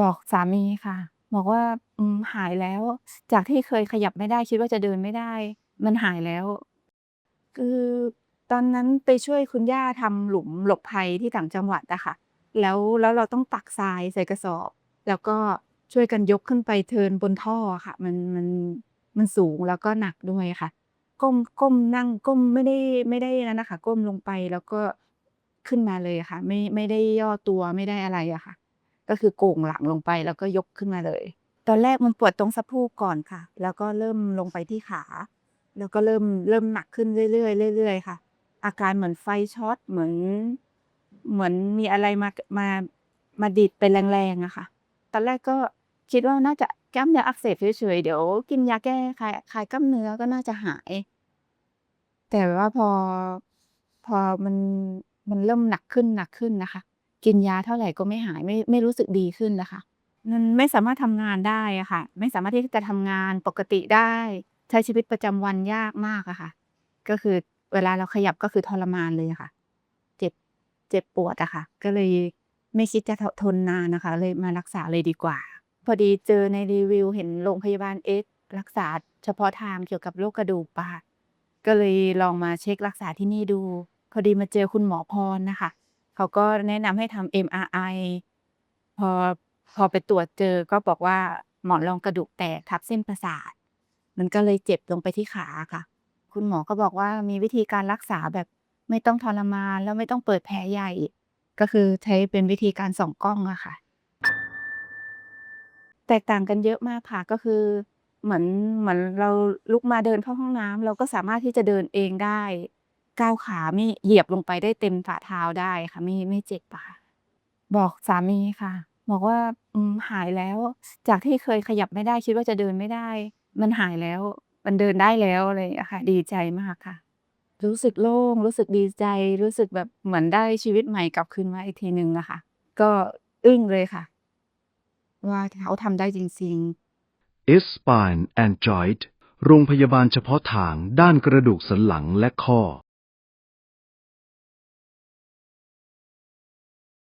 บอกสามีค่ะ บอกว่าอืมหายแล้ว จากที่เคยขยับไม่ได้คิดว่าจะเดินไม่ได้ มันหายแล้ว คือตอนนั้นไปช่วยคุณย่าทำหลุมหลบภัยที่ต่างจังหวัดอะค่ะ แล้วแล้วเราต้องตักทรายใส่กระสอบ แล้วก็ช่วยกันยกขึ้นไปเทินบนท่อค่ะ มันมันมันสูงแล้วก็หนักด้วยค่ะ ก้มก้มนั่งก้มไม่ได้ไม่ได้นั่นนะค่ะก้มลงไปแล้วก็ขึ้นมาเลยค่ะ ไม่ไม่ได้ย่อตัวไม่ได้อะไรอะค่ะ ก็คือโก่งหลังลงไปแล้วก็ยกขึ้นมาเลย ตอนแรกมันปวดตรงสะโพกก่อนค่ะ แล้วก็เริ่มลงไปที่ขา แล้วก็เริ่มเริ่มหนักขึ้นเรื่อยๆเรื่อยๆค่ะ อาการเหมือนไฟช็อตเหมือนเหมือนมีอะไรมามามาดีดไปแรงๆอะค่ะ ตอนแรกก็คิดว่าน่าจะกล้ามเนื้ออักเสบเฉยๆเดี๋ยวกินยาแก้คลายคลายกล้ามเนื้อก็น่าจะหาย แต่ว่าพอพอมันมันเริ่มหนักขึ้นหนักขึ้นนะคะ กินยาเท่าไหร่ก็ไม่หายไม่ไม่รู้สึกดีขึ้นนะคะ มันไม่สามารถทำงานได้อะค่ะ ไม่สามารถที่จะทำงานปกติได้ ใช้ชีวิตประจำวันยากมากอะค่ะ ก็คือเวลาเราขยับก็คือทรมานเลยอะค่ะ เจ็บเจ็บปวดอะค่ะ ก็เลยไม่คิดจะทนนานนะคะ เลยมารักษาเลยดีกว่า พอดีเจอในรีวิวเห็นโรงพยาบาล X รักษาเฉพาะทางเกี่ยวกับโรคกระดูกอะก็เลยลองมาเช็กรักษาที่นี่ดู พอดีมาเจอคุณหมอพรนะคะ เขาก็แนะนำให้ทำ MRI พอพอไปตรวจเจอก็บอกว่าหมอนรองกระดูกแตกทับเส้นประสาท มันก็เลยเจ็บลงไปที่ขาค่ะ คุณหมอก็บอกว่ามีวิธีการรักษาแบบไม่ต้องทรมานแล้วไม่ต้องเปิดแผลใหญ่ ก็คือใช้เป็นวิธีการส่องกล้องอะค่ะ แตกต่างกันเยอะมากค่ะก็คือ เหมือนเหมือนเราลุกมาเดินเข้าห้องน้ำเราก็สามารถที่จะเดินเองได้ ก้าวขาไม่เหยียบลงไปได้เต็มฝ่าเท้าได้ค่ะไม่ไม่เจ็บอะค่ะบอกสามีค่ะ บอกว่าอืมหายแล้ว จากที่เคยขยับไม่ได้คิดว่าจะเดินไม่ได้ มันหายแล้ว มันเดินได้แล้วอะไรอย่างเงี้ยค่ะ ดีใจมากค่ะ รู้สึกโล่ง รู้สึกดีใจ รู้สึกแบบเหมือนได้ชีวิตใหม่กลับคืนมาอีกทีหนึ่งอะค่ะก็อึ้งเลยค่ะ ว่าเขาทำได้จริงๆ S Spine and Joint โรงพยาบาลเฉพาะทางด้านกระดูกสันหลังและข้อ